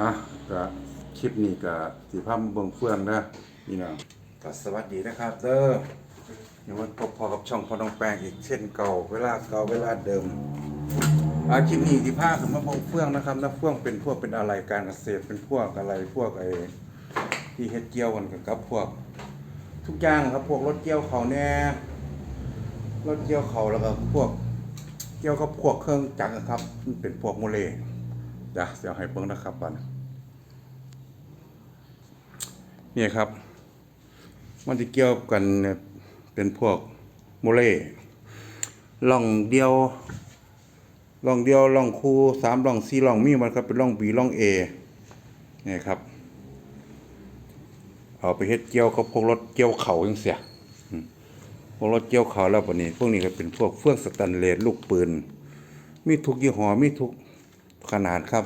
อะก็คลิปนี้ก็สีภาพเบิ่งเฟื่องนะนี่น้องก็สวัสดีนะครับเด้อยังวันพบพอกับช่องพอน้องแปงอีกเช่นเก่าเวลาเก่าเวลาเดิมอาคลิปนี้สีภาพขึ้นมาเบิ่งเฟื่องนะครับนะเฟื่องเป็นพวกเป็นอะไรการเกษตรเป็นพวกอะไรพวกไอ้ที่เฮ็ดเกี่ยวกันกับพวก ทุกอย่างครับพวกรถเกี่ยวเขาแน่รถเกี่ยวเขาแล้วก็พวกเกี่ยวกับพวกเครื่องจักรนะครับ มันเป็นพวกโมเล เดี๋ยวเดี๋ยวให้เบิ่งนะครับก่อนนี่ครับ มันจะเกี่ยวกันเป็นพวกโมเลล่องเดียวล่องเดียวล่องคู่สามล่องสี่ล่องมีมันครับเป็นล่องบีล่องเอนี่ครับ เอาไปเฮ็ดเกี่ยวกับพวกรถเกี่ยวเขาจังเสียพวกรถเกี่ยวเขาแล้วปนี้ พวกนี้ก็เป็นพวกเฟื่องสแตนเลสลูกปืน มีทุกยี่ห้อมีทุก ขนาดครับ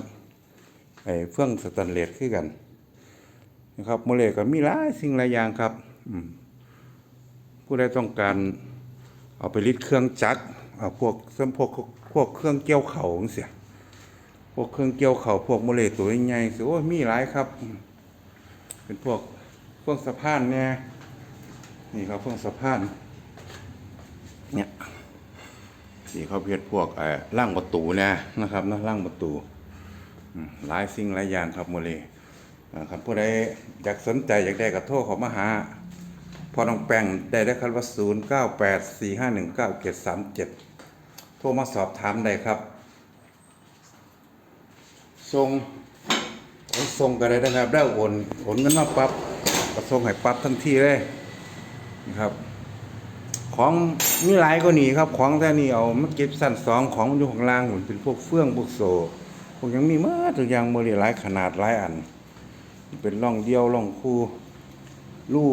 ไอ้เฟื่องสแตนเลสคือกันนะครับโมเลก็มีหลายสิ่งหลายอย่างครับผู้ใดต้องการเอาไปริดเครื่องจักรเอาพวกเส้นพวกพวกเครื่องเกี่ยวเข่าจังเสียพวกเครื่องเกี่ยวเข่าพวกโมเลตัวใหญ่ๆสิโอ้ยมีหลายครับ เป็นพวกเฟื่องสะพานเนี่ยนี่ครับเฟื่องสะพานเนี่ย สีเขาเพียรพวกเอ่อล่างประตูเนี่ยนะครับนะล่างประตูหลายสิ่งหลายอย่างครับโมเลครับผู้ใดอยากสนใจอยากได้กระโทรเขามาหาพอน้องแป้งได้ได้ครับว่าศูนย์เก้าแปดสี่ห้าหนึ่งเก้าเจ็ดสามเจ็ดโทรมาสอบถามได้ครับส่งส่งก็ได้นะครับได้โอนโอนเงินมาปั๊บก็ส่งให้ปั๊บทันทีเลยนะครับ ของมีหลายก็หนีครับ ของแต่นี่เอามาเก็บสั้นสองของอยู่ข้างล่างเหมือนเป็นพวกเฟื่องพวกโซพวกยังมีเมื่อทุกอย่างมือหลายขนาดหลายอัน เป็นร่องเดียวร่องคู่ลู่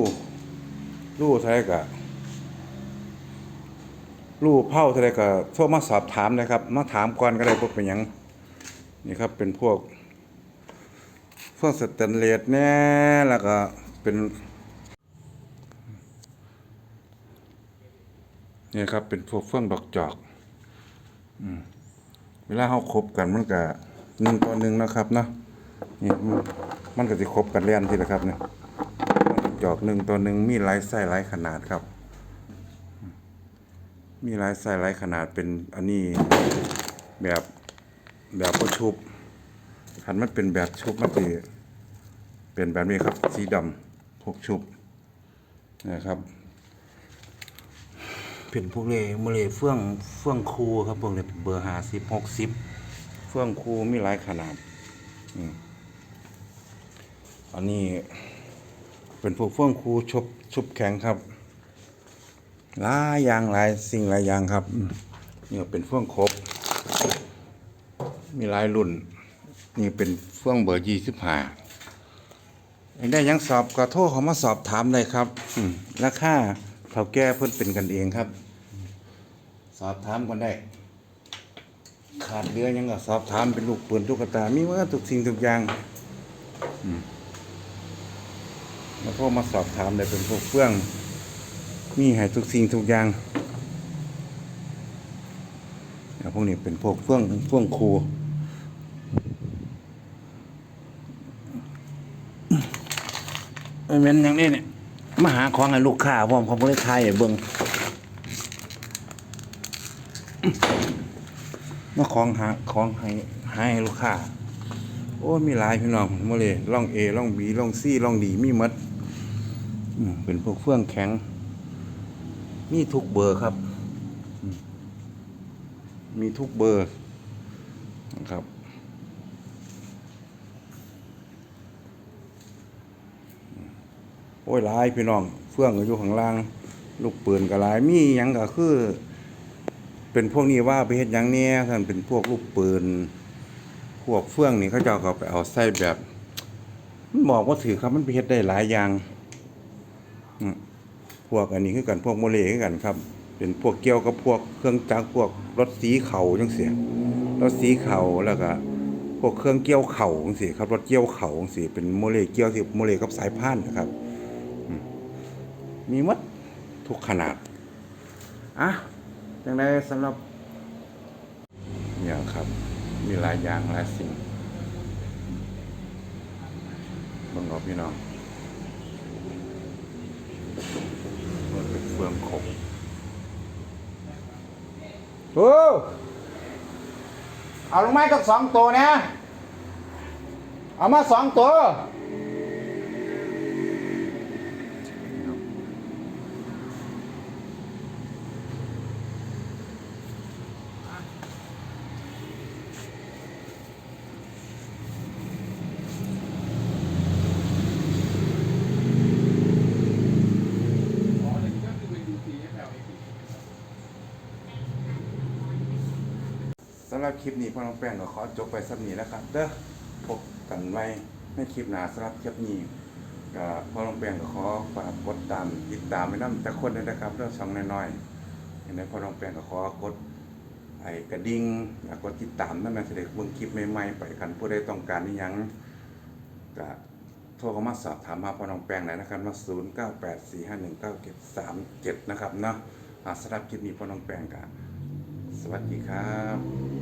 ลู่เท่าไรกะลู่เผาเท่าไรกะโทรมาสอบถามนะครับ มาถามก่อนก็ได้พวกเป็นยังนี่ครับเป็นพวกเฟื่องสแตนเลสแน่แล้วก็เป็น เนี่ยครับเป็นพวกเฟื่องดอกจอกอืเวลาเขาคบกันมันก็หนึ่งต่อหนึ่งนะครับเนาะนี่มันมันก็จะคบกันเล่นทีละครับเนี่ยจอกหนึ่งต่อหนึ่งมีหลายไส้หลายขนาดครับ มีหลายไส้หลายขนาดเป็นอันนี้แบบแบบก็ชุบหันมันเป็นแบบชุบมันจะเป็นแบบนี้ครับ สีดำพวกชุบนะครับ เป็นพวกเลมเลเฟื่องเฟื่องคูครับพวกนี้เบอร์ห้าสิบหกสิบเฟื่องคูมีหลายขนาดอันนี้เป็นพวกเฟื่องคูชุบชุบแข็งครับหลายอย่างหลายสิ่งหลายอย่างครับนี่เป็นเฟื่องครบ มีหลายรุ่น นี่เป็นเฟื่องเบอร์ยี่สิบห้าได้ยังสอบก็โทรเขามาสอบถามเลยครับราคา เท่าแก่เพิ่นเป็นกันเองครับ สอบถามกันได้ ขาดเรือยังก็สอบถามเป็นลูกปืนตุ๊กตา มีเมื่อทุกสิ่งทุกอย่างแล้วพวกมาสอบถามได้เป็นพวกเฟื่อง มีให้ทุกสิ่งทุกอย่างแล้วพวกนี้เป็นพวกเฟื่องเฟื่องครูไม่เป็นอย่างนี้เนี่ย มาหาของให้ลูกค้าพร้อมเขาก็เลยทายให้เบิ่งมาของหาของให้ให้ลูกค้าโอ้มีหลายพี่น้องมาเลยล่องเอล่องบีล่องซี่ล่องดีมีหมดเป็นพวกเฟื่องแข็ง มีทุกเบอร์ครับมมีทุกเบอร์นะครับ โอ้ยหลายพี่น้อง เฟื่องก็อยู่ข้างล่าง ลูกปืนก็หลายมีหยังก็คือ เป็นพวกนี้ว่าไปเฮ็ดหยังเนี่ยท่านเป็นพวกลูกปืน พวกเฟื่องนี่เขาเจ้าก็ไปเอาใส่แบบ มันบอกว่าถือครับมันไปเฮ็ดได้หลายอย่างพวกอันนี้คือกันพวกโมเลคือกันครับ เป็นพวกเกี่ยวกับพวกเครื่องจักรพวกรถสีเขาจังเสียรถสีเขาแล้วก็พวกเครื่องเกี่ยวเข่าจังซี่ครับรถเกี่ยวเข่าจังซี่เป็นโมเลเกี่ยวที่โมเลกับสายพานนะครับ มีหมดทุกขนาด อะจังไดสำหรับ อย่างครับ มีหลายอย่างหลายสิ่งเบิ่งเอาพี่น้องมันเป็นเฟืองขบโอ้เอาลงไม้ก็สองตัวนะ เอามาสองตัว อ๋ออย่างนี้ก็คือเป็น UC FL สำหรับคลิปนี้พ่อน้องแป้งก็ขอจบไปสักนี้นะครับเด้อพบกันไว้ในคลิปหน้าสำหรับคลิปนี้ก็พ่อน้องแป้งก็ขอฝากกดตามติดตามไปน้ำแต่คนเลยนะครับเรื่องช่องน้อยๆเห็นไหมพ่อน้องแป้งก็ขอกดไอ้กระดิ่งอยากกดติดตามนั่นนะจะได้เบิ่งคลิปใหม่ๆไปกันผู้ใดต้องการนี่ยังก็โทรเข้ามาสอบถามมาพ่อน้องแป้งได้นะครับว่า0 9 8 4 5 1 9 7 3 7 นะครับเนาะอ่าสำหรับคลิปนี้พ่อน้องแป้งก็สวัสดีครับ